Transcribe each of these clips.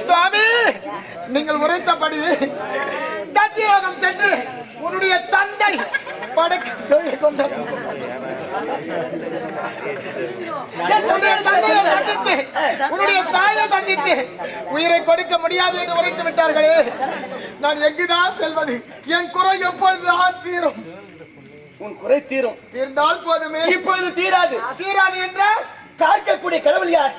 சுவாமி நீங்கள் உரைத்தபடி தத்தியோகம் சென்று உன்னுடைய தந்தை படைக்க தொழில் கொண்டார் உன்னுடைய தாயை சந்தித்து உயிரை கொடுக்க முடியாது என்று உரைத்து விட்டார்களே. நான் எங்குதான் செல்வது? என் குறை எப்பொழுதுதான் தீரும்? உன் குறை தீரும். தீர்ந்தால் போதுமே. இப்பொழுது தீராது. தீராது என்றால்? காய்க்கக்கூடிய கடவுள் யார்?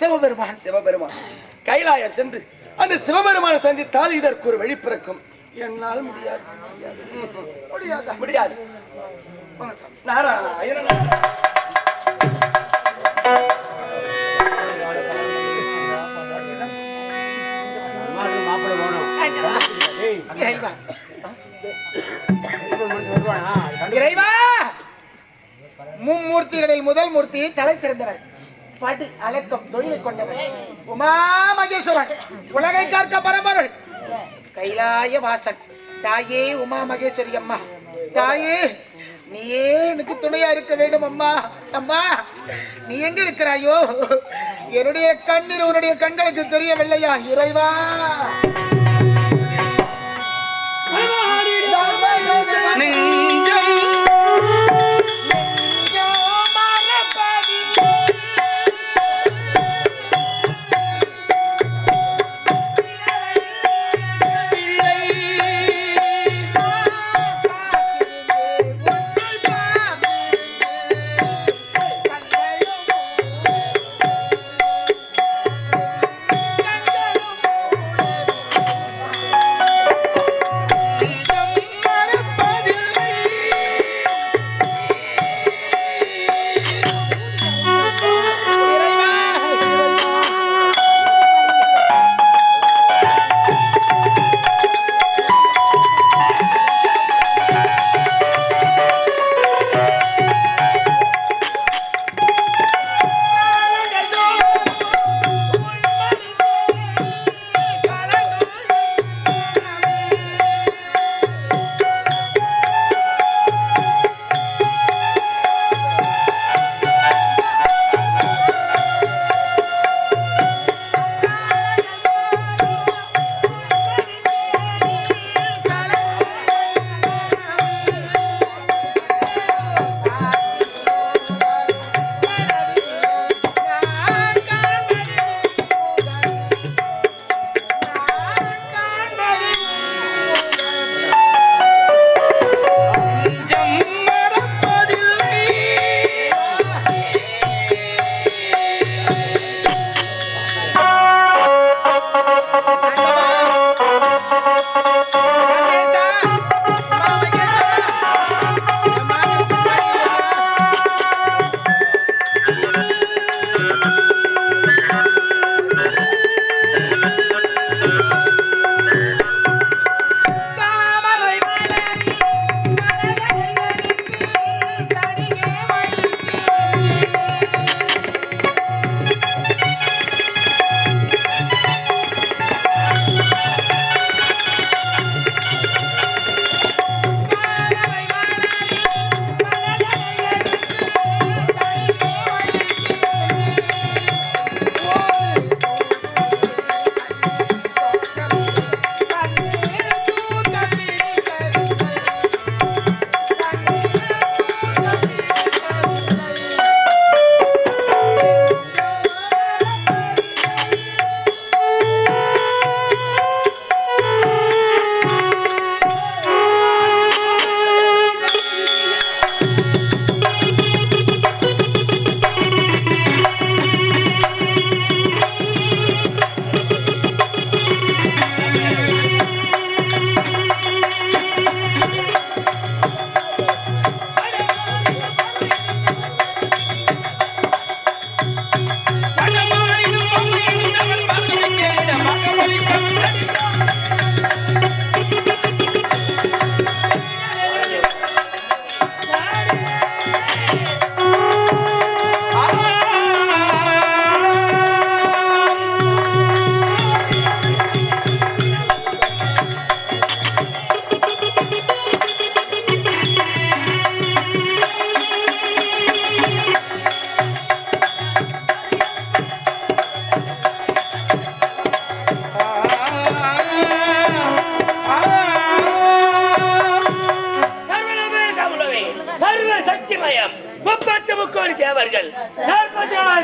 சிவபெருமான். சிவபெருமான். கைலாயம் சென்று அந்த சிவபெருமானை சந்தித்தால் இதற்கு ஒரு வழி பிறக்கும். என்னால் முடியாது. முடியாதா? முடியாது. நாராயண இறைவா! மும்மூர்த்திகளில் முதல் மூர்த்தி தலை சிறந்தவர். படு அலக்கம் தொழிலை கொண்டவர். உமா மகேஸ்வரன் உலகை காக்க பரம்பொருள். கைலாய வாசன். தாயே உமா மகேஸ்வரி அம்மா. தாயே நீயே எனக்கு துணையா இருக்க வேண்டும் அம்மா. அம்மா நீ எங்க இருக்கிறாயோ? என்னுடைய கண்ணீர் உன்னுடைய கண்களுக்கு தெரியவில்லையா இறைவா?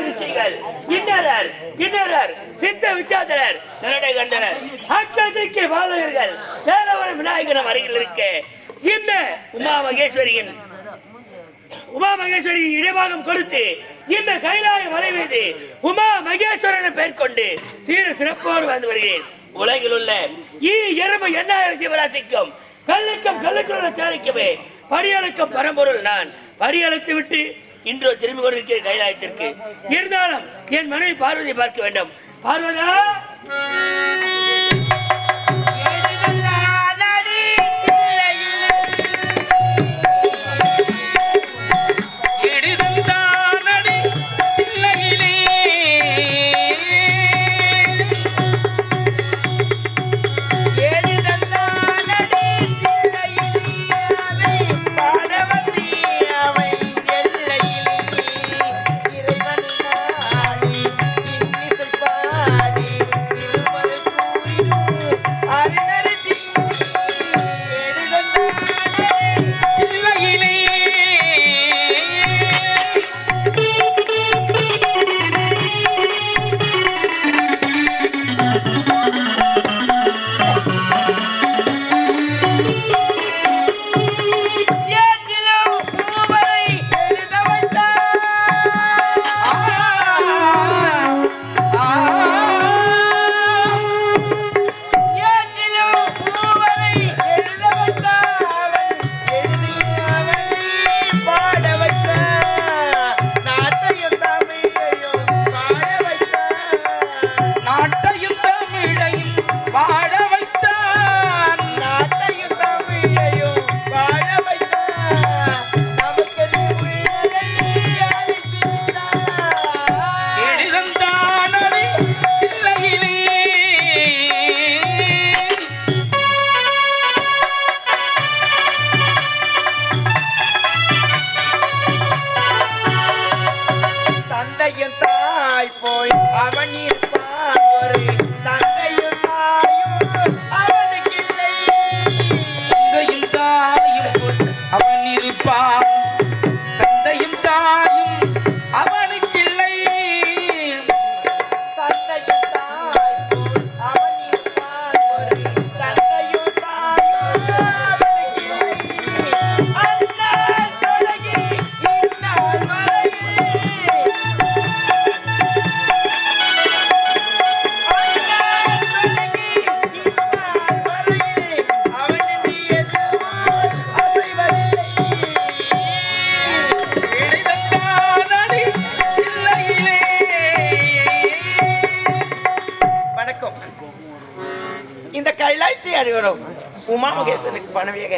ரிஷிகள் கிண்ணறர் கிண்ணறர் சித்த விச்சாதரர் நரடை கண்டனர். அட்டதிக்கு பாலகர்கள் வேலவரம் விநாயகனம் அருகில் இருக்க இந்த உமா மகேஸ்வரியின் உமா மகேஸ்வரி இடைபாகம் கொடுத்து இந்த கைலாய மலை மீது உமா மகேஸ்வரன் பெயர் கொண்டு சீர சிறப்போடு வந்து வருகிறேன். உலகில் உள்ள ஈ எறும்பு எண்ணாயிரம் சிவராசிக்கும் கல்லுக்கும் கல்லுக்குள்ள சாதிக்கவே படியலுக்கும் பரம்பொருள் நான். படியலுக்கு விட்டு இன்று திரும்பி கொண்டிருக்கிற கைலாயத்திற்கு. இருந்தாலும் என் மனைவி பார்வதியை பார்க்க வேண்டும். பார்வதா? கைலாயத்தை அழிவரும் உமா மகேசனுக்கு பணவியக.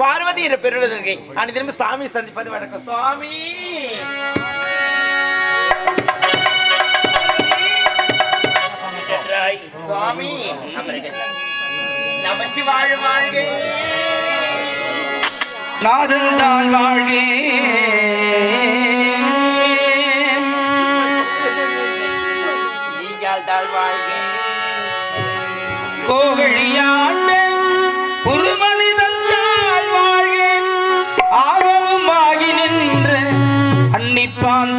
பார்வதி என்ற பெருளுதல்கை அனை திரும்ப சாமி சந்திப்பது வணக்கம். சுவாமி சுவாமி நமச்சி வாழ் வாழ்கே. நாதன் தான் வாழ்கே. கோகழியாண்ட ஒரு மனிதந்தால் வாழ்கே ஆகவும் ஆகி நின்ற அன்னிப்பான்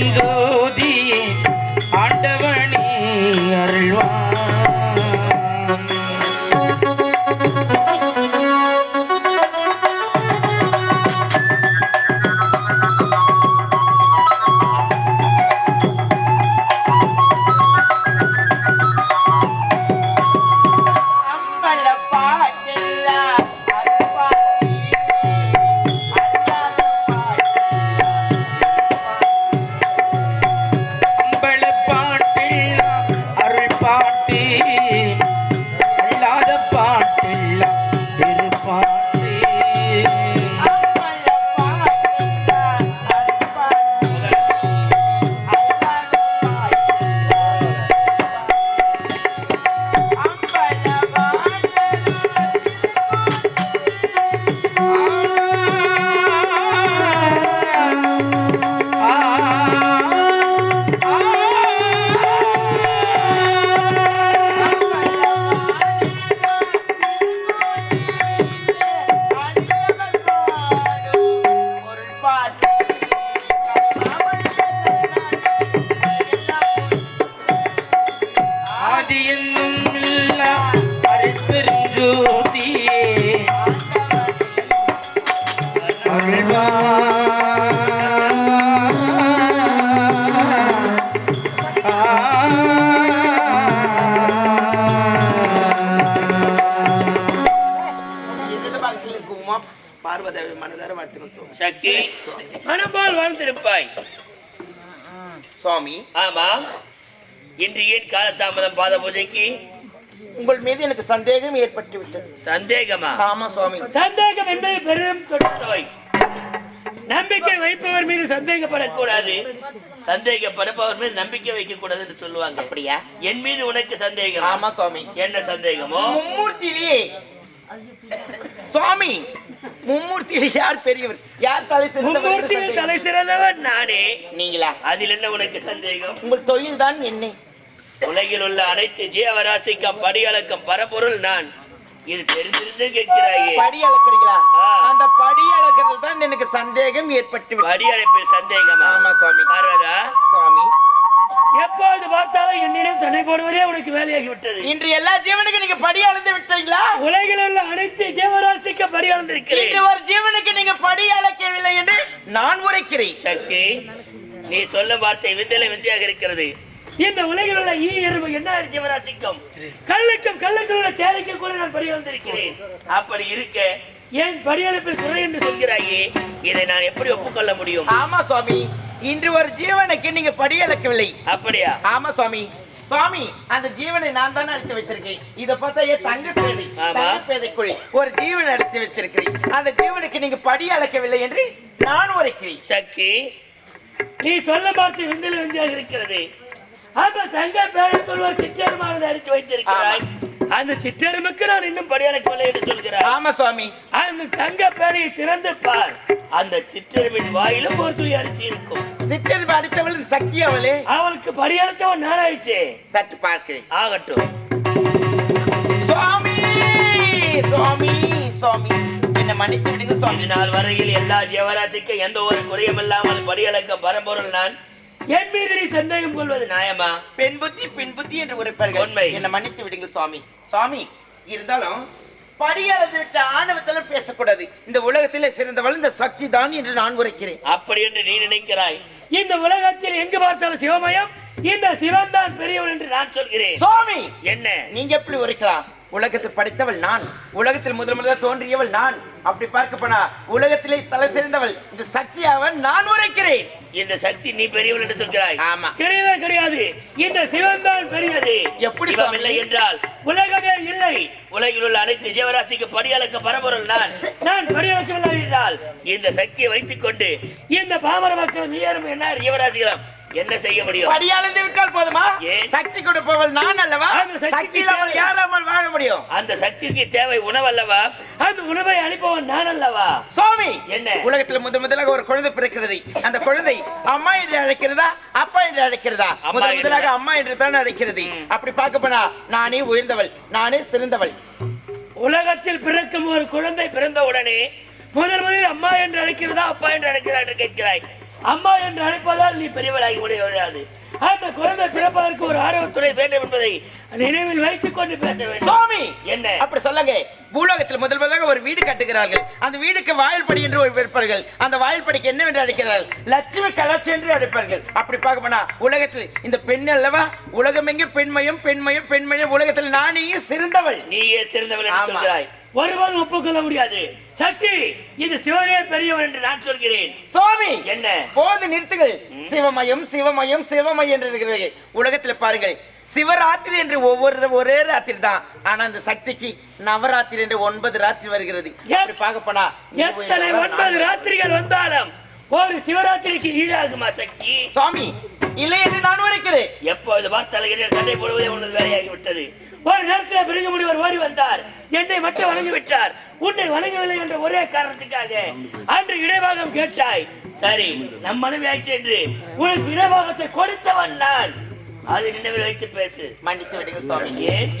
நெஞ்சோ ಕೇಳಿ சக்தி மனப்பால் வாழ்ந்திருப்பாய். சுவாமி. ஆமா. இன்று ஏன் காலதாமதம் பாத பூஜைக்கு? உங்கள் மீது எனக்கு சந்தேகம் ஏற்பட்டு விட்டது சந்தேகமா? ஆமா சுவாமி. சந்தேகம் என்பது பெரும் நம்பிக்கை வைப்பவர் மீது சந்தேகப்படக்கூடாது. சந்தேகப்படுபவர் மீது நம்பிக்கை வைக்க கூடாது என்று சொல்லுவாங்க. அப்படியா? என் மீது உனக்கு சந்தேகம்? ஆமா சுவாமி. என்ன சந்தேகமோ? மும்மூர்த்தியிலே. சுவாமி மும்மூர்த்தியிலே யார் பெரியவர்? யார் தலை சிறந்தவர் மும்மூர்த்தியில். தலை சிறந்தவன் நானே. நீங்களா? அதில் என்ன உனக்கு சந்தேகம்? உங்கள் தொழில் தான் என்ன. உலகில் உள்ள அனைத்து ஜீவராசிக்கும் படியளக்கும் பரப்பொருள் நான். இது தெரிந்திருந்து கேட்கிறாயே. படி அளக்குறீங்களா ஆ. அந்த படி அளக்கிறது தான் எனக்கு சந்தேகம் ஏற்பட்டு. படி அழைப்பில் சந்தேகமா? ஆமா சுவாமி. பார்வதா? சுவாமி. எப்போது பார்த்தாலும் என்னிடம் சண்டை போடுவதே உனக்கு வேலையாகி விட்டது. இன்று எல்லா ஜீவனுக்கும் நீங்க படி அளந்து விட்டீங்களா? உலகில் உள்ள அனைத்து ஜீவராசிக்கு படி அளந்திருக்கிறேன் இன்று ஒரு ஜீவனுக்கு நீங்க படி அளக்கவில்லை என்று நான் உரைக்கிறேன். சக்தி நீ சொல்லும் வார்த்தை விந்தில விந்தியாக இருக்கிறது. இந்த உலகில் உள்ள ஈ எறும்பு என்ன ஜீவராசிக்கும் கல்லுக்கும் கல்லுக்குள் உள்ள தேவைக்கும் கூட நான் படி வந்திருக்கிறேன் அப்படி இருக்க ஏன் படியெடுப்பில் குறை என்று சொல்கிறாயே? இதை நான் எப்படி ஒப்புக்கொள்ள முடியும்? ஆமா சுவாமி இன்று ஒரு ஜீவனுக்கு நீங்க படி அளக்கவில்லை அப்படியா? ஆமா சுவாமி. சுவாமி அந்த ஜீவனை நான் தான் அழைத்து வைத்திருக்கேன் இத பார்த்தா என் தங்க பேதை ஆமா. தங்க பேதைக்குள் ஒரு ஜீவனை அழைத்து வைத்திருக்கிறேன். அந்த ஜீவனுக்கு நீங்க படி அளக்கவில்லை என்று நான் உரைக்கிறேன். சக்தி நீ சொல்ல பார்த்து விந்தில விந்தியாக இருக்கிறது. அந்த தங்க பேருக்குள் ஒரு சிற்றெருமானதை அடித்து வைத்திருக்கிறாய். அந்த சிற்றெருமுக்கு நான் இன்னும் படியளக்கவில்லை என்று சொல்கிறாய் ஆமா சுவாமி. அந்த தங்க பேரையை திறந்து பார். அந்த சிற்றெருமின் வாயிலும் ஒரு துளி அரிசி இருக்கும். சிற்றன்பு அடித்தவள் சக்தி அவளே. அவளுக்கு படியளத்தவன் நானாயிற்றே. சற்று பார்க்கிறேன். ஆகட்டும். சுவாமி சுவாமி சுவாமி. என்ன மன்னித்து விடுங்க சுவாமி. நாள் வரையில் எல்லா ஜீவராசிக்கும் எந்த ஒரு குறையும் இல்லாமல் படியளக்க பரம்பொருள் நான். என் மீது நீ சந்தேகம் கொள்வது நியாயமா? பெண் புத்தி பெண் புத்தி என்று உரைப்பார்கள். உண்மை. என்ன மன்னித்து விடுங்க சுவாமி. சுவாமி இருந்தாலும் படியாளத்தை விட்ட ஆணவத்திலும் பேசக்கூடாது. இந்த உலகத்திலே சிறந்தவள் இந்த சக்தி தான் என்று நான் உரைக்கிறேன். அப்படி என்று நீ நினைக்கிறாய். இந்த உலகத்தில் எங்கு பார்த்தாலும் சிவமயம் இந்த சிவன் தான் பெரியவன் என்று நான் சொல்கிறேன். சுவாமி! என்ன? நீங்க எப்படி உரைக்கலாம்? உலகத்தில் படித்தவள் நான் உலகத்தில் முதல் முதல்ல தோன்றியவள் நான். அப்படி பார்க்க போனா உலகத்திலே தலை சிறந்தவள் இந்த சக்தி அவன் நான் உரைக்கிறேன். இந்த சக்தி நீ பெரியவன் என்று சொல்கிறாய். ஆமா. கிடையவே கிடையாது. இந்த சிவன் தான் பெரியது. எப்படி சிவம்? இல்லை என்றால் உலகமே இல்லை. உலகில் உள்ள அனைத்து ஜீவராசிக்கு படியளக்க பரம்பொருள் நான். நான் படியளக்கவில்லை என்றால் இந்த சக்தியை வைத்துக் கொண்டு இந்த பாமர மக்கள் மீறும் என்ன ஜீவராசிகளும்? என்ன செய்ய முடியும்? படியாளந்து விட்டால் போதுமா? சக்தி கொடுப்பவள் நான் அல்லவா? சக்தி இல்லாமல் தேவை. யாராமல் வாழ முடியும்? அந்த சக்திக்கு தேவை உணவல்லவா? அந்த உணவை அளிப்பவன் நான் அல்லவா? சுவாமி என்ன? உலகத்தில் முதல் அழைக்கிறதா அப்பா என்று அழைக்கிறதா முதல். முதலாக அம்மா என்று தான் அழைக்கிறது அப்படி பார்க்க போனா நானே உயர்ந்தவள் நானே சிறந்தவள். உலகத்தில் பிறக்கும் ஒரு குழந்தை பிறந்த உடனே முதல் முதலில் அம்மா என்று அழைக்கிறதா அப்பா என்று அழைக்கிறா என்று கேட்கிறாய். அம்மா என்று அழைப்பதால் நீ பெரியவளாகி முடியாது. அந்த குழந்தை பிறப்பதற்கு ஒரு ஆடவத்துறை வேண்டும் என்பதை நினைவில் வைத்துக் கொண்டு பேச வேண்டும். சுவாமி! என்ன? அப்படி சொல்லுங்க. பூலோகத்தில் முதல் முதலாக ஒரு வீடு கட்டுகிறார்கள். அந்த வீடுக்கு வாயில்படி என்று ஒரு இருப்பார்கள் அந்த வாயில்படிக்கு என்னவென்று அழைக்கிறார்கள்? லட்சுமி கலர்ச்சி என்று அழைப்பார்கள். அப்படி பார்க்க போனா உலகத்தில் இந்த பெண் அல்லவா? உலகம் எங்கே பெண்மயம் பெண்மயம் பெண்மயம். உலகத்தில் நானே சிறந்தவள். நீயே சிறந்தவள் ஒருபோதும் ஒப்புக்கொள்ள முடியாது. சக்தி இது சிவனே பெரியவன் என்று நான் சொல்கிறேன். சுவாமி! என்ன? போது நிறுத்துங்கள். சிவமயம் சிவமயம் சிவமயம் என்று இருக்கிறது. உலகத்தில் பாருங்கள் சிவராத்திரி என்று ஒவ்வொரு ஒரே ராத்திரி தான். ஆனா அந்த சக்திக்கு நவராத்திரி என்று ஒன்பது ராத்திரி வருகிறது. அப்படி பார்க்க போனா எத்தனை ஒன்பது ராத்திரிகள் வந்தாலும் ஒரு சிவராத்திரிக்கு ஈடாகுமா சக்தி? சுவாமி இல்லை என்று நான் உரைக்கிறேன். எப்பொழுது பார்த்தாலும் சண்டை போடுவதே உனது வேலையாகி விட்டது ஒரு நேரத்தில் பிறகு முடிவர் ஓடி வந்தார். என்னை மட்டும் வணங்கி விட்டார் உன்னை வணங்கவில்லை என்ற ஒரே காரணத்துக்காக அன்று இடைபாகம் கேட்டாய். சரி நம் மனைவி ஆயிற்று என்று. உனக்கு இடைபாகத்தை கொடுத்தவன் நான். அது நினைவில் வைத்து பேசு. மன்னித்து விடுங்கள் சுவாமி?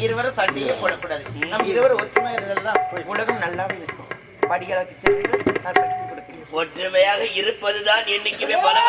இருவரும் சண்டையே போடக்கூடாது. நம் இருவரும் ஒற்றுமை இருந்தால்தான் உலகம் நல்லாவே இருக்கும். படிகளுக்கு சென்று நான் சக்தி கொடுக்கிறேன். ஒற்றுமையாக இருப்பதுதான் என்னைக்குமே பலம்